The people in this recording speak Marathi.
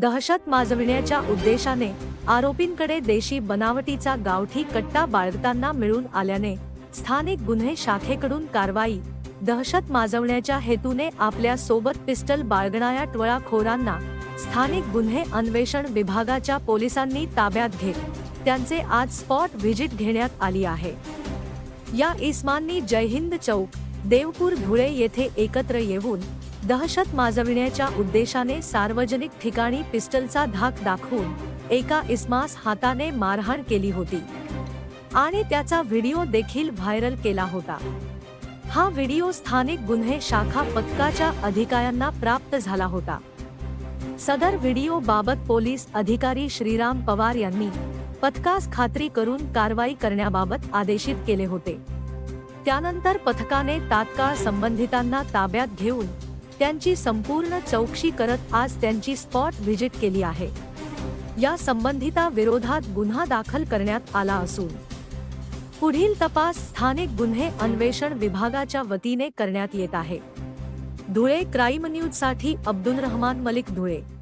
दहशत माजविण्याच्या उद्देशाने आरोपींकडे देशी बनावटीचा गावठी कट्टा बाळगताना मिळून आल्याने स्थानिक गुन्हे शाखेकडून कारवाई दहशत माजवण्याच्या हेतूने आपल्यासोबत पिस्टल बाळगणाऱ्या टोळाखोरांना स्थानिक गुन्हे अन्वेषण विभागाच्या पोलिसांनी ताब्यात घेत त्यांचे आज स्पॉट व्हिजिट घेण्यात आली आहे. या इस्मांनी जयहिंद चौक देवपूर धुळे येथे एकत्र येऊन दहशत माजविण्याच्या उद्देशाने सार्वजनिक ठिकाणी पिस्टलचा धाक दाखवून एका इस्मास हाताने मारहाण केली होती. आणि त्याचा व्हिडिओ देखील व्हायरल केला होता. हा व्हिडिओ स्थानिक गुन्हे शाखा पथकाच्या अधिकाऱ्यांना प्राप्त झाला होता. सदर व्हिडिओ बाबत पोलीस अधिकारी श्रीराम पवार यांनी पथकास खात्री करून कारवाई करण्याबाबत आदेशित केले होते. त्यानंतर पथकाने तात्काळ संबंधितांना ताब्यात घेऊन त्यांची संपूर्ण चौकशी करत आज त्यांची स्पॉट व्हिजिट केली आहे. या संबंधिता विरोधात गुन्हा दाखल करण्यात आला असून पुढील तपास स्थानिक गुन्हे अन्वेषण विभागाच्या वतीने करण्यात येत आहे. धुळे क्राईम न्यूजसाठी अब्दुल रहमान मलिक धुळे.